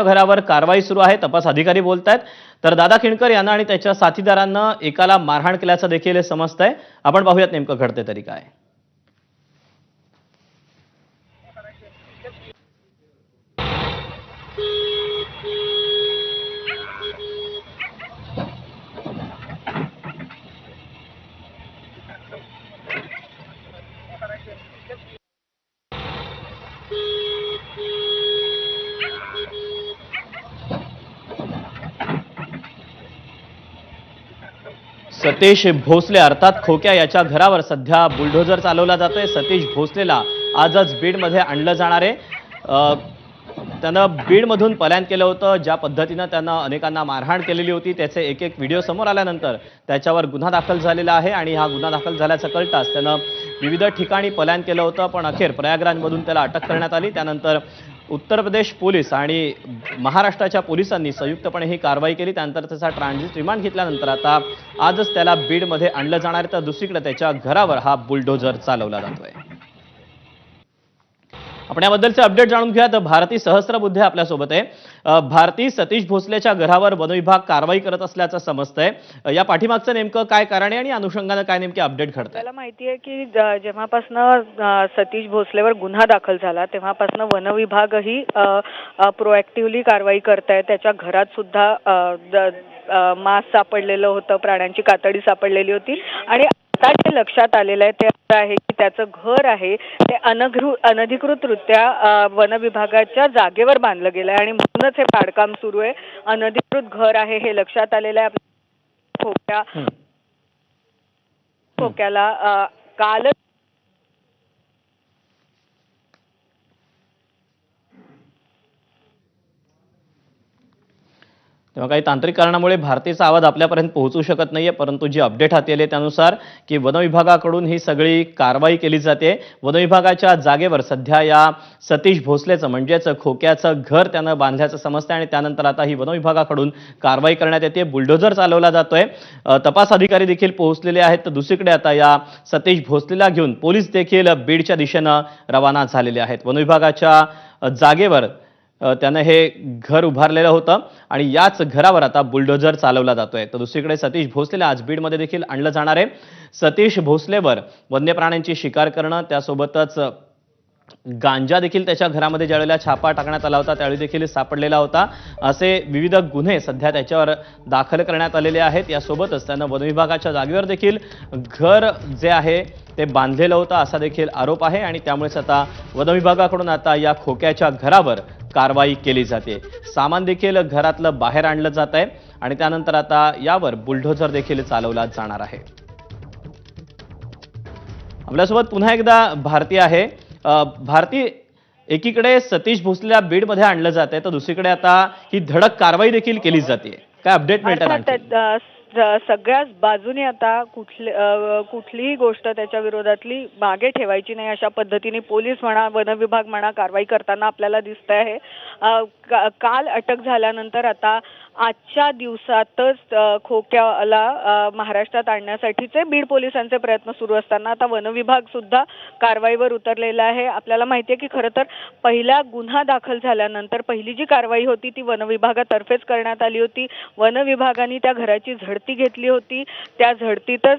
घरावर कारवाई सुरू आहे तपास अधिकारी बोलत आहेत तर दादा खिणकर यांना आणि त्याच्या साथीदारांना एकाला मारहाण केल्याचं देखील समजतंय. आपण पाहूयात नेमकं घडते तरी काय. सतीश भोसले अर्थात खोक्या याच्या घरावर सध्या बुलडोझर चालवला जातोय. सतीश भोसलेला आजच बीडमध्ये आणलं जाणार आहे. त्यानं बीडमधून पलायन केलं होतं. ज्या पद्धतीनं त्यानं अनेकांना मारहाण केलेली होती त्याचे एक एक व्हिडिओ समोर आल्यानंतर त्याच्यावर गुन्हा दाखल झालेला आहे आणि हा गुन्हा दाखल झाल्याचं कळताच त्यानं विविध ठिकाणी पलायन केलं होतं पण अखेर प्रयागराजमधून त्याला अटक करण्यात आली. त्यानंतर उत्तर प्रदेश पोलीस आणि महाराष्ट्राच्या पोलिसांनी संयुक्तपणे ही कारवाई केली. त्यानंतर त्याचा ट्रान्झिट रिमांड घेतल्यानंतर आता आजच त्याला बीडमध्ये आणलं जाणार तर दुसरीकडे त्याच्या घरावर हा बुलडोझर चालवला जातोय. आपण याबद्दलचे अपडेट जाणून घेऊया. तर भारती सहस्रबुद्धे आपल्यासोबत आहे. भारती सतीश भोसलेच्या घरावर वनविभाग कारवाई करत असल्याचं समजतंय. या पाठीमागचं नेमकं काय कारण आहे आणि अनुषंगानं काय नेमके अपडेट घडतं आपल्याला माहिती आहे की जेव्हापासनं सतीश भोसलेवर गुन्हा दाखल झाला तेव्हापासनं वनविभागही प्रोएक्टिव्हली कारवाई करत आहे त्याच्या घरात सुद्धा मांस सापडलेलं होतं प्राण्यांची कातडी सापडलेली होती. आणि आता जे लक्षात आलेलं आहे ते असं आहे की त्याचं घर आहे ते अनघृ अनधिकृतरित्या वन विभागाच्या जागेवर बांधलं गेलं आहे आणि म्हणूनच हे पाडकाम सुरू आहे अनधिकृत घर आहे हे लक्षात आलेलं आहे आपल्या खोक्या. खोक्याला अ, तेव्हा काही तांत्रिक कारणामुळे भारतीचा आवाज आपल्यापर्यंत पोहोचू शकत नाही आहे परंतु जी अपडेट हाती आली त्यानुसार की वनविभागाकडून ही सगळी कारवाई केली जाते. वनविभागाच्या जागेवर सध्या या सतीश भोसलेचं म्हणजेच खोक्याचं घर त्यानं बांधल्याचं समजतं आणि त्यानंतर आता ही वनविभागाकडून कारवाई करण्यात येते. बुलडोझर चालवला जातोय. तपास अधिकारी देखील पोहोचलेले आहेत. तर दुसरीकडे आता या सतीश भोसलेला घेऊन पोलीस देखील बीडच्या दिशेनं रवाना झालेले आहेत. वनविभागाच्या जागेवर त्यानं हे घर उभारलेलं होतं आणि याच घरावर आता बुलडोझर चालवला जातोय. तर दुसरीकडे सतीश भोसलेला आज बीडमध्ये देखील आणलं जाणार आहे. सतीश भोसलेवर वन्य प्राण्यांची शिकार करणं त्यासोबतच गांजा देखील त्याच्या घरामध्ये ज्यावेळेला छापा टाकण्यात आला होता त्यावेळी देखील सापडलेला होता. असे विविध गुन्हे सध्या त्याच्यावर दाखल करण्यात आलेले आहेत. यासोबतच त्यानं वनविभागाच्या जागेवर देखील घर जे आहे ते बांधलेलं होतं असा देखील आरोप आहे आणि त्यामुळेच आता वनविभागाकडून आता या खोक्याच्या घरावर कारवाई केली जाते. सामान देखील घरातलं बाहेर आणलं जात आहे आणि त्यानंतर आता यावर बुलडोझर देखील चालवला जाणार आहे. आपल्यासोबत पुन्हा एकदा भारतीय आहे. अ, भारती एकीकडे सतीश भोसलेला बीडमध्ये आणलं जात आहे तर दुसरीकडे आता ही धडक कारवाई देखील केली जाते काय अपडेट मिळतात सगळ्याच बाजूने आता कुठले कुठलीही गोष्ट त्याच्या विरोधातली मागे ठेवायची नाही अशा पद्धतीने पोलीस म्हणा वन विभाग म्हणा कारवाई करताना आपल्याला दिसत आहे का- काल अटक झाल्यानंतर आता आजच्या दिवसातच खोक्याला महाराष्ट्रात आणण्यासाठीचे बीड पोलिसांचे प्रयत्न सुरू असताना आता वन विभाग सुद्धा कारवाईवर उतरलेला आहे. आपल्याला माहिती आहे की खरं तर पहिला गुन्हा दाखल झाल्यानंतर पहिली जी कारवाई होती ती वन विभागातर्फेच करण्यात आली होती. वन विभागाने त्या घराची झडती घेतली होती. त्या झडतीतच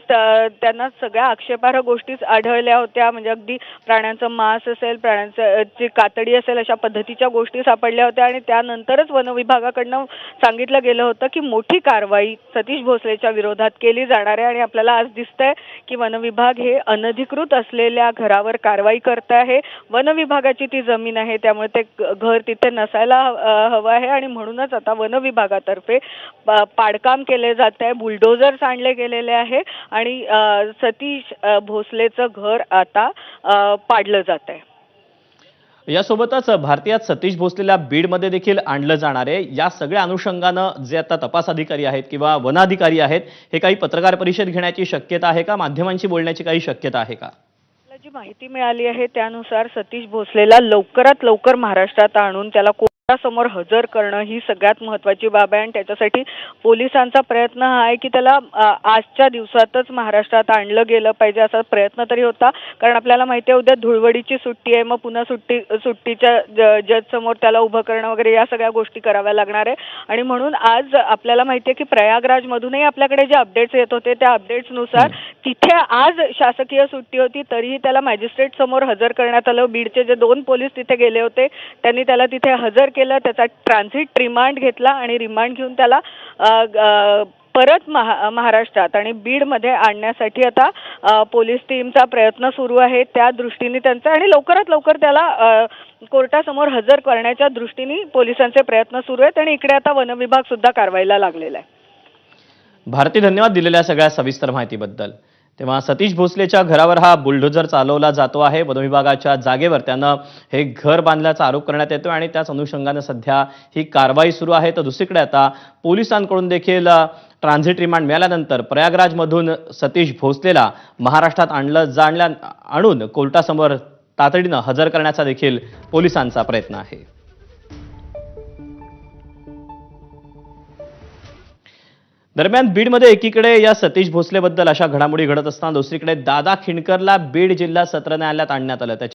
त्यांना सगळ्या आक्षेपार्ह गोष्टीच आढळल्या होत्या. म्हणजे अगदी प्राण्यांचं मांस असेल प्राण्यांचं जी कातडी असेल अशा पद्धतीच्या गोष्टी सापडल्या होत्या. आणि त्यानंतरच वन विभागाकडनं सांगितलं गेलं होतं की मोठी कारवाई सतीश भोसलेच्या विरोधात केली जाणार आहे. आणि आपल्याला आज दिसतंय की वन विभाग हे अनधिकृत असलेल्या घरावर कारवाई करत आहे. वन विभागाची ती जमीन आहे त्यामुळे ते घर तिथे नसायला हवं आहे. आणि म्हणूनच आता वन विभागातर्फे प- पाडकाम केले जात आहे. बुलडोझर्स आणले गेलेले आहे आणि सतीश भोसलेचं घर आता पाडलं जात आहे. यासोबतच भारतीयात सतीश भोसलेला बीडमध्ये देखील आणलं जाणार आहे. या सगळ्या अनुषंगानं जे आता तपास अधिकारी आहेत किंवा वनाधिकारी आहेत हे काही पत्रकार परिषद घेण्याची शक्यता आहे का? माध्यमांशी बोलण्याची काही शक्यता आहे का? जी माहिती मिळाली आहे त्यानुसार सतीश भोसलेला लवकरात लवकर महाराष्ट्रात आणून त्याला समोर हजर करणं ही सगळ्यात महत्वाची बाब आहे. आणि त्याच्यासाठी पोलिसांचा प्रयत्न हा आहे की त्याला आजच्या दिवसातच महाराष्ट्रात आणलं गेलं पाहिजे असा प्रयत्न तरी होता. कारण आपल्याला माहिती आहे उद्या धुळवडीची सुट्टी आहे. मग पुन्हा सुट्टी सुट्टीच्या जज समोर त्याला उभं करणं वगैरे या सगळ्या गोष्टी कराव्या लागणार आहे. आणि म्हणून आज आपल्याला माहिती आहे की प्रयागराजमधूनही आपल्याकडे जे अपडेट्स येत होते त्या अपडेट्सनुसार तिथे आज शासकीय सुट्टी होती. तरीही त्याला मॅजिस्ट्रेट समोर हजर करण्यात आलं. बीडचे जे दोन पोलीस तिथे गेले होते त्यांनी त्याला तिथे हजर केलं त्याचा ट्रान्झिट रिमांड घेतला आणि रिमांड घेऊन त्याला परत महा महाराष्ट्रात आणि बीडमध्ये आणण्यासाठी आता पोलीस टीमचा प्रयत्न सुरू आहे. त्या दृष्टीने त्यांचा आणि लवकरात लवकर त्याला कोर्टासमोर हजर करण्याच्या दृष्टीने पोलिसांचे प्रयत्न सुरू आहेत आणि इकडे आता वनविभाग सुद्धा कारवाईला लागलेला आहे. भारती धन्यवाद दिलेल्या सगळ्या सविस्तर माहितीबद्दल. तेव्हा सतीश भोसलेच्या घरावर हा बुलडोझर चालवला जातो आहे. वनविभागाच्या जागेवर त्यानं हे घर बांधल्याचा आरोप करण्यात येतो आणि त्याच अनुषंगानं सध्या ही कारवाई सुरू आहे. तर दुसरीकडे आता पोलिसांकडून देखील ट्रान्झिट रिमांड मिळाल्यानंतर प्रयागराजमधून सतीश भोसलेला महाराष्ट्रात आणलं जाणल्या आणून कोर्टासमोर तातडीनं हजर करण्याचा देखील पोलिसांचा प्रयत्न आहे. दरम्यान बीडमध्ये एकीकडे या सतीश भोसलेबद्दल अशा घडामोडी घडत असताना दुसरीकडे दादा खिणकरला बीड जिल्हा सत्र न्यायालयात आणण्यात आलं.